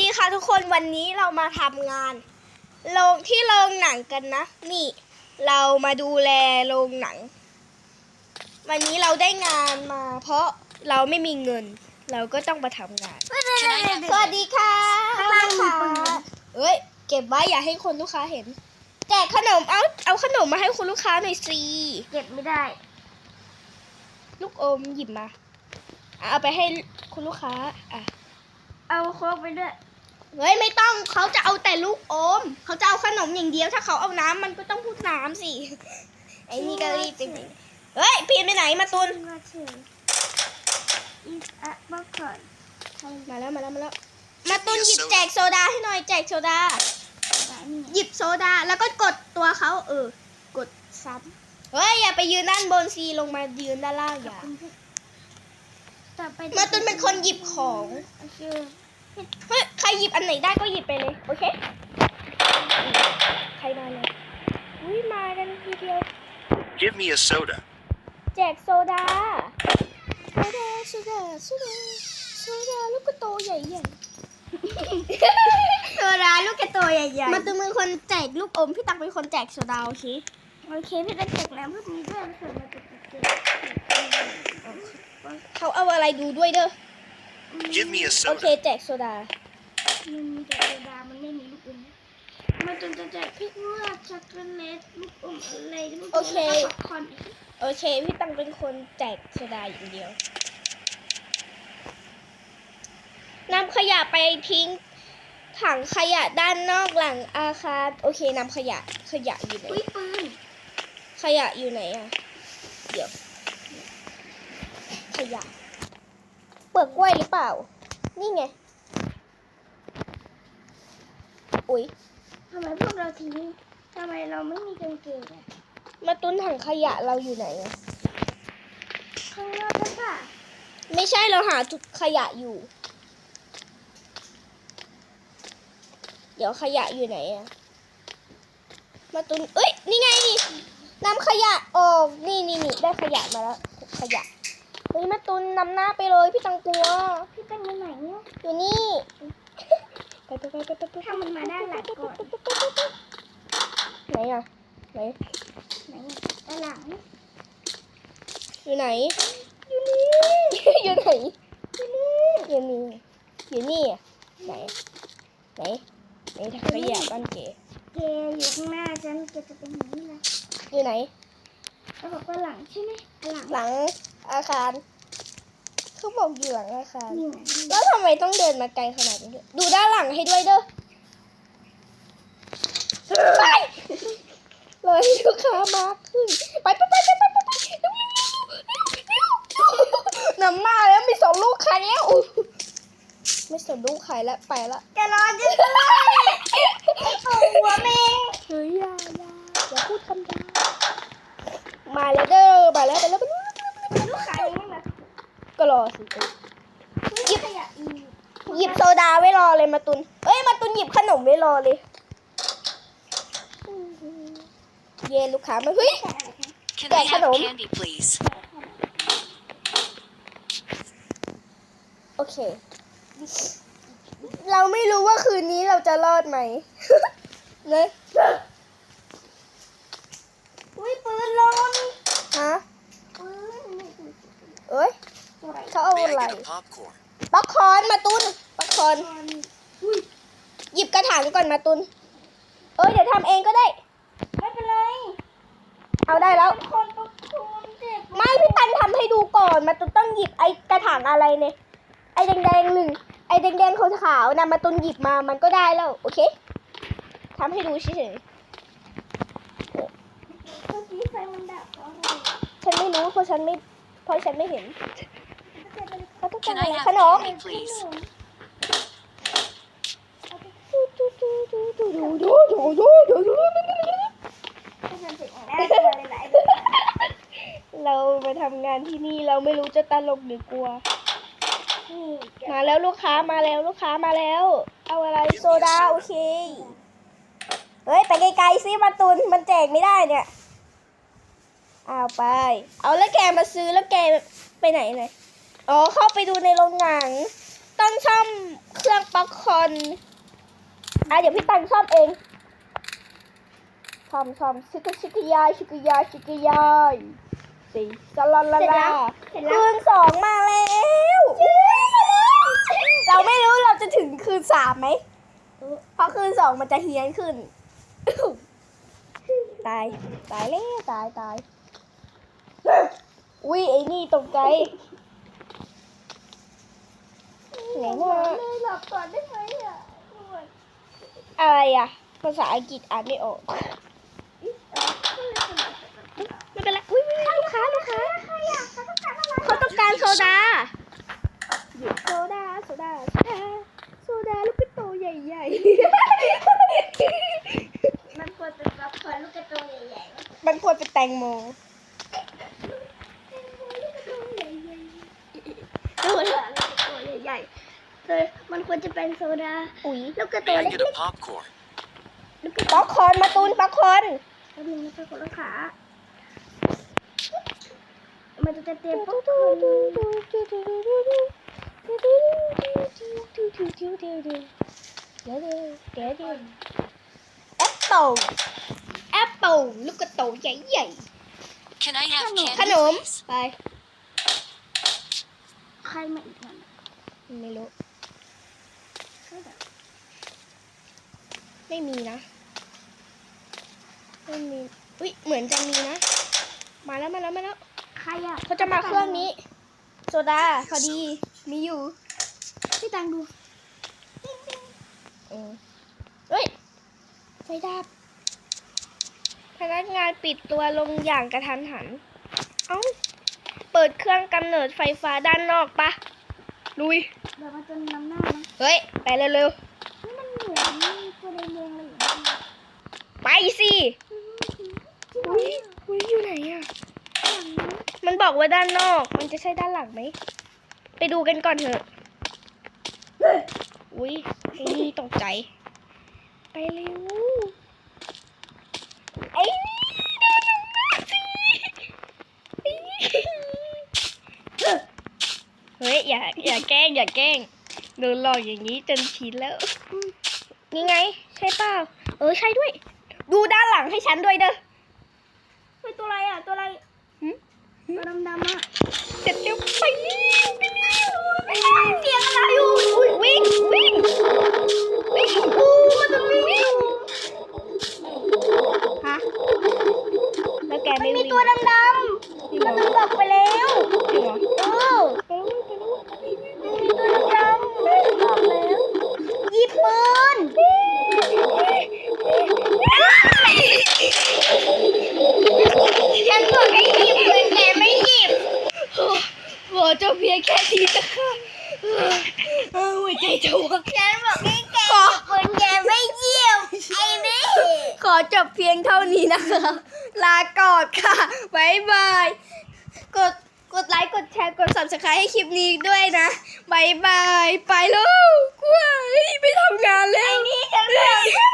ดีค่ะทุกคนวันนี้เรามาทำงานโรงที่โรงหนังกันนะ นี่ เรามาดูแลโรงหนัง วันนี้เราได้งานมา เพราะเราไม่มีเงิน เราก็ต้องมาทำงาน สวัสดีค่ะข้างล่างมีลูกปืค้านเอ้ยเก็บไว้อย่าให้คนลูกค้าเห็น แจกขนมเอาเอาขนมมาให้คุณลูกค้าหน่อยสิเก็บไม่ได้ ลูกอมหยิบมาอะเอาไปให้คุณลูกค้าอะเอาโค้กไปด้วย เฮ้ยไม่ต้องเขาจะเอาแต่ลูกอมเขาจะเอาขนมอย่างเดียว ถ้าเขาเอาน้ำมันก็ต้องพูดน้ำสิไอ้นี่ก็รีบจริงๆเฮ้ยพีนไปไหนมาตุนมาถึงอีกอะบอกก่อนมาแล้วมาแล้วมาแล้วมาตุนหยิบแจกโซดาให้หน่อยแจกโซดาร้านนี้หยิบโซดาแล้วก็กดตัวเขาเออ กดซ้ำเฮ้ยอย่าไปยืนด้านบนซีลงมายืนด้านล่างอย่าต่อไปมาตุนเป็นคนหยิบของโอเคเฮ้ย ใครหยิบอันไหนได้ก็หยิบไปเลย โอเค ใครมาเลยอุ้ยมากันทีเดียว Give me a soda. แจกโซดา โซดา โซดา โซดา โซดาลูกกระโตใหญ่ใหญ่โซดาลูกกระโตใหญ่ๆ มาตุนเป็นคนแจกลูกอม พี่ตักเป็นคนแจกโซดาโอเค โอเคพี่จะเก็บแล้วพวกนี้ด้วยเผื่อมาจะเก็บเขาเอาอะไรดูด้วยเด้อ Give me a โอเค soda. แจกโซดา มันมีแต่โซดามันไม่มีลูกอมมาจนจะแจกพริกเลือดช็อกโกแลตลูกอมอะไรลูกอมโอเค แล้วก็ป๊อปคอร์นอีกโอเค พี่ตังเป็นคนแจกโซดาอย่างเดียวนำขยะไปทิ้ง ถังขยะด้านนอกหลังอาคาร โอเคนำขยะขยะอยู่ไหน อุ้ยปืนขยะอยู่ไหนอะเดี๋ยว ขยะเป ลือกกล้วยหรือเปล่า นี่ไง อุ๊ยทำไมพวกเราทิ้งทำไมเราไม่มีกางเกงอะมาตุ้นถังขยะเราอยู่ไหนอะข้างนอกก็ป่ะไม่ใช่เราหาจุดขยะอยู่ เดี๋ยวขยะอยู่ไหนอะมาตุนเอ้ย นี่ไงนี่นำขยะออก นี่นี่นี่ได้ขยะมาแล้ว ขยะเฮ้ยมาตุนนำหน้าไปเลยพี่ตังกลัว พี่เป็นยังไงเนี่ยอยู่นี่ไปไปไปไปไปไปถ้ามันมาด้านหลังก่อนไหนอะไหนไหนด้านหลังอยู่ไหนอยู่นี่ อยู่ไหน อยู่นี่ อยู่นี่ อยู่นี่อะไหน ไหน ไหนถังขยะบ้านเก๋ เกอยู่ข้างหน้าฉันแกจะเป็นอย่างนี้นะ อยู่ไหน แล้วบอกว่าหลังใช่ไหมอะหลัง หลังอาคาร เขาบอกอยู่หลังอาคารนี่ไงแล้วทำไมต้องเดินมาไกลขนาดนี้ด้วยดูด้านหลังให้ด้วยเด้อไปเลยให้ลูกค้ามากขึ้น ไปไปไปไปไปไปไปเร็วเร็วเร็วเร็วเร็วนำหน้าแล้วมีสองลูกใครแล้วไม่สนลูกใครแล้วไปละจะรอจะด้วยหัวเมงเฮ้ยอย่าอย่าอย่าพูดคำหยาบมาแล้วเด้อมาแล้วไปแล้วไปแล้วลูกค้ายังไม่มา ก็รอสิหยิบขยะอีกหยิบโซดาไว้รอเลยมาตุน เอ้ยมาตุนหยิบขนมไว้รอเลย เย็นลูกค้ามาเฮ้ย Can Yeah, I have hello. candy, please? โอเค เราไม่รู้ว่าคืนนี้เราจะรอดไหมเนอะอุ้ยปืนลนฮะปืนเอ้ย ตัวอะไรเขาเอา May อะไร I get a popcorn? ป๊อปคอร์นมาตุนป๊อปคอร์นอุ้ยหยิบกระถางก่อนมาตุน เอ้ยเดี๋ยวทำเองก็ได้ ไม่เป็นไรเอาได้แล้ว คนประคุณเด็กไม่พี่ตันทำให้ดูก่อน มาตุนต้องหยิบไอ้กระถางอะไรเนี่ย ไอ้แดงๆหนึ่ง ไอ้แดงๆขาวๆนะมาตุนหยิบมามันก็ได้แล้ว โอเคทำให้ดูเฉยเมื่อกี้ไฟมันดับเพราะอะไรๆฉันไม่รู้เพราะฉันไม่เพราะฉันไม่เห็น เขาต้องการ Can อะ I ไร have ขนม candy, please? ถ้าฉันเสร็จอย่างแรกตัวเลยหลายเรามาทำงานที่นี่เราไม่รู้จะตลกหรือกลัวนี่แกมาแล้วลูกค้ามาแล้วลูกค้ามาแล้ว เอาอะไรโซดาโอเค เฮ้ย ไปไกลๆซิมาตุนมันแจกไม่ได้เนี่ย เอาไป เอาแล้วแกมาซื้อแล้วแกไปไหนเนี่ย อ๋อเข้าไปดูในโรงหนัง ต้องซ่อมเครื่องป๊อกคอร์นอะเดี๋ยวพี่ตังซ่อมเองซ่อมซ่อมชิกกชิกกยายชิกกยายชิกกยายสี่สลาลาลาเสร็จแล้วคืนสองมาแล้วเราไม่รู้เราจะถึงคืนสามไหมเพราะคืนสองมันจะเฮี้ยนขึ้น ตาย ตายแล้วตายตายอุ้ยไอ้นี่ตกใจ ไหนว่าเลยหลับก่อนได้ไหมอะอะไรอะ ภาษาอังกฤษอ่านไม่ออกไม่เป็นไรอุ้ยลูกค้าลูกค้าเขาต้องการโซดาหยิบโซดาโซดาโซดาโซดาลูกกระโตใหญ่ๆมันควรเป็นป๊อปคอร์นลูกกระโตใหญ่ๆมันควรเป็นแตงโม ดูเถอะลูกกระโตใหญ่ๆเธอมัน ควรจะเป็นโซดาอุ้ยลูกกระโต May I เล็ get a ก popcorn? ๆลูกกระโตป๊อกคอร์นมาตูนป๊อกคอร์นแป๊บนึงนะคะคุณลูกค้ามันจะเตรียมป๊อปคอร์นแอปเปิลแอปเปิลลูกกระโตใหญ่ Can I have candy, ๆขนม please? ไป ใครมาอีกแล้วนะไม่รู้ ไม่มีนะ ไม่มี อุ้ยเหมือนจะมีนะ มาแล้วมาแล้วมาแล้ว ใครอะเขาจะมาเครื่องนี้ โซดาพอดี มีอยู่ พี่ตังดูเฮ้ย ไฟดับ พนักงานปิดตัวลงอย่างกระทันหัน เอ้า เปิดเครื่องกำเนิดไฟฟ้าด้านนอกปะลุยเดี๋ยวมันจะนำหน้านะ เฮ้ย ไปเร็วนี่มันเหมือนตัวแดงๆเลยเหรอๆไปสิอุ้ยอุ้ยอยู่ไหนอะมันบอกว่าด้านนอก มันจะใช่ด้านหลังไหม ไปดูกันก่อนเถอะ อุ้ยไอ้นี่ตกใจ ไปเร็ว ไอ้นี่เดินลงมาสิไอ้นี่เฮ้ย อย่า อย่าแกล้ง อย่าแกล้ง โดนหลอกอย่างนี้จนชินแล้ว นี่ไง ใช่เปล่า เออใช่ด้วย ดูด้านหลังให้ฉันด้วยเด้อเฮ้ยตัวอะไรอะ ตัวอะไรหึตัวดำๆอะ เสร็จแล้วไปเร็วไป แค่ทีนะคะเออหัวใจจะวายฉันบอกให้แกขอปืนแกไม่หยิบไอ้นี่ขอจบเพียงเท่านี้นะคะ ลาก่อนค่ะบ๊ายบาย กด กดไลค์ กดแชร์ กด subscribe ให้คลิปนี้ด้วยนะบ๊ายบาย ไปแล้วกล้วยไปทำงานแล้วนี่ฉันบอก